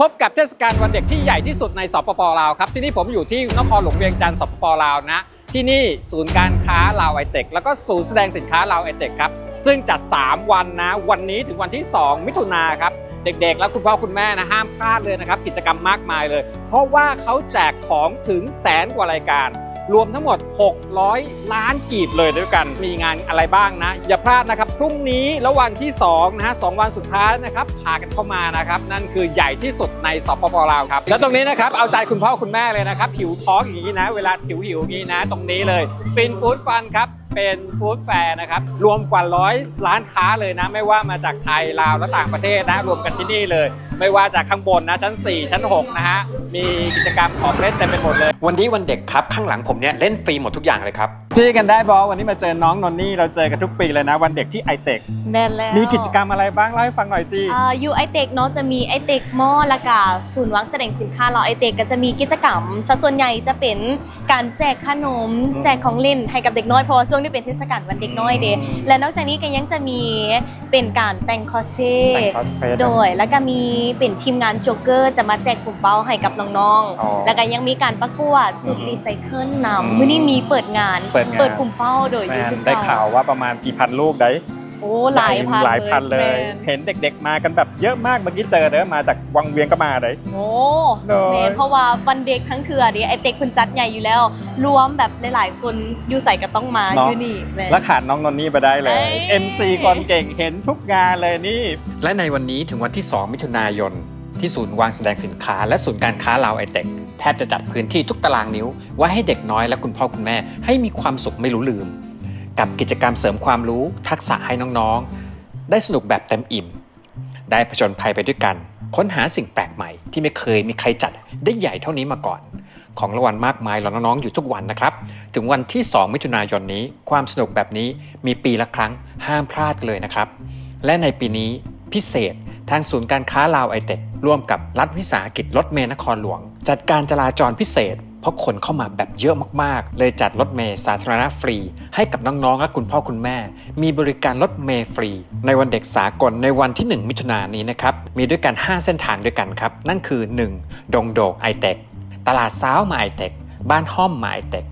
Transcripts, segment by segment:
พบกับเทศกาลวันเด็กที่ใหญ่ที่สุดในสปปลาวครับ ที่นี่ผมอยู่ที่นครหลวงเวียงจันทร์สปปลาวนะ ที่นี่ศูนย์การค้าลาวไอเทคแล้วก็ศูนย์แสดงสินค้าลาวไอเทคครับ ซึ่งจัด 3 วันนะ วันนี้ถึงวันที่ 2 มิถุนาครับ เด็กๆ และคุณพ่อคุณแม่นะ ห้ามพลาดเลยนะครับ กิจกรรมมากมายเลย เพราะว่าเขาแจกของถึงแสนกว่ารายการ รวมทั้งหมด 600 ล้านกีบเลยด้วยกัน มีงานอะไรบ้างนะ อย่าพลาดนะครับ พรุ่งนี้แล้ววันที่2นะฮะสองวันสุดท้ายนะครับพากันเข้ามานะครับ นั่นคือใหญ่ที่สุดในสปปลาวครับ แล้วตรงนี้นะครับ เอาใจคุณพ่อคุณแม่เลยนะครับ ผิวท้องอย่างนี้นะ เวลาผิวหิวอย่างนี้นะ ตรงนี้เลยปีนฟู้ดฟันครับ เป็นฟู้ดแฟร์นะครับ รวมกว่าร้อยร้านค้าเลยนะ ไม่ว่ามาจากไทยลาวและต่างประเทศนะ รวมกันที่นี่เลย ไม่ว่าจากข้างบนนะชั้น 4 ชั้น 6 นะฮะ มีกิจกรรมของเล่นเต็มไปหมดเลย วันนี้วันเด็กครับ ข้างหลังผมเนี่ยเล่นฟรีหมดทุกอย่างเลยครับจี้กันได้บอวันนี้มาเจอน้องนนนี่เราเจอกันทุกปีเลยนะ วันเด็กที่ไอเทคแม่นแล้วมีกิจกรรมอะไรบ้างเล่าให้ฟังหน่อยจีอ่าอยู่ไอเทคเนาะจะมีไอเทคมอลและก็ศูนย์วางแสดงสินค้าเราไอเทคก็จะมีกิจกรรมสัดส่วนใหญ่จะเป็นการแจกขนมแจกของเล่นให้กับเด็กน้อยเพราะว่าช่วงนี้เป็นเทศกาลวันเด็กน้อยเดและนอกจากนี้ก็ยังจะมีเป็นการแต่งคอสเพลแต่งย์คอสเพลย์โดยแล้วก็มีเป็นทีมงานโจ๊กเกอร์จะมาแจกปุ่มเป้าให้กับน้องอ๋อๆ แล้วก็ยังมีการประกวดสุดรีไซเคิลอืมนำมื้อนี้มีเปิดงานเปิดงานเปิดปุ่มเป้าโดยแมนยูทูบได้ข่าวว่าประมาณกี่พันลูกได้ โอ้หลายพันหลายพันเลยแม่นเห็นเด็กๆมากันแบบเยอะมากเมื่อกี้เจอเด้อมาจากวังเวียงก็มาเลยโอ้โดยแม่นเพราะว่าวันเด็กทั้งเถื่อดิไอเต็กคุณจัดใหญ่อยู่แล้ว รวมแบบหลายๆคนอยู่ใส่ก็ต้องมาเนาะอยู่นี่แม่นแล้วขาดน้องนนนี่ไปได้เลยเอ้ย MC คนเก่งเห็นทุกงานเลยนี่ และในวันนี้ถึงวันที่ 2 มิถุนายนที่ศูนย์วางแสดงสินค้าและศูนย์การค้าลาวไอเทคแทบจะจัดพื้นที่ทุกตารางนิ้วไว้ให้เด็กน้อยและคุณพ่อคุณแม่ให้มีความสุขไม่รู้ลืม กับกิจกรรมเสริมความรู้ทักษะให้น้องๆ ได้สนุกแบบเต็มอิ่ม ได้ผจญภัยไปด้วยกัน ค้นหาสิ่งแปลกใหม่ที่ไม่เคยมีใครจัดได้ใหญ่เท่านี้มาก่อน ของรางวัลมากมายรอน้องๆอยู่ทุกวันนะครับ ถึงวันที่ 2 มิถุนายนนี้ ความสนุกแบบนี้มีปีละครั้งห้ามพลาดเลยนะครับ และในปีนี้พิเศษทางศูนย์การค้าลาวไอเทคร่วมกับรัฐวิสาหกิจรถเมล์นครหลวง จัดการจราจรพิเศษ ราะคนเข้ามาแบบเยอะมากๆ เลยจัดรถเมล์สาธารณะฟรี ให้กับน้องๆและคุณพ่อคุณแม่ มีบริการรถเมล์ฟรี ในวันเด็กสากลในวันที่ 1 มิถุนายนนี้นะครับมีด้วยกัน 5 เส้นทางด้วยกันครับ นั่นคือ 1. ดงโดกไอเทคตลาดซ้าวมาไอเทคบ้านห้อมมาไอเทค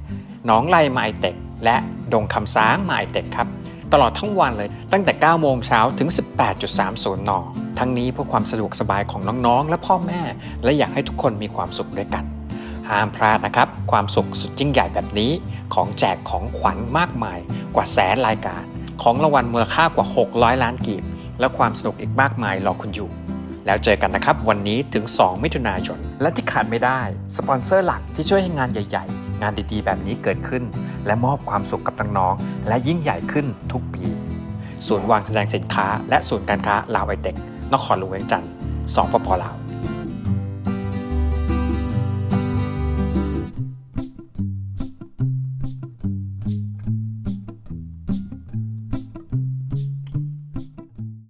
หนองไลมาไอเทคและดงคำซ้างมาไอเทคครับตลอดทั้งวันเลยตั้งแต่ 9 โมงเช้าถึง 18.30 น ทั้งนี้เพื่อความสะดวกสบายของน้องๆ และพ่อแม่ และอยากให้ทุกคนมีความสุขด้วยกัน ห้ามพลาดนะครับ ความสุขสุดยิ่งใหญ่แบบนี้ ของแจกของขวัญมากมายกว่าแสนรายการ ของรางวัลมูลค่ากว่า 600 ล้านกีบ และความสนุกอีกมากมายรอคุณอยู่ แล้วเจอกันนะครับ วันนี้ถึง 2 มิถุนายน และที่ขาดไม่ได้ สปอนเซอร์หลักที่ช่วยให้งานใหญ่ ๆ งานดีๆ แบบนี้เกิดขึ้น และมอบความสุขกับน้องๆและยิ่งใหญ่ขึ้นทุกปี ศูนย์วางแสดงสินค้า และศูนย์การค้าลาวไอเทคนครหลวงเวียงจันทร์สองปปลาว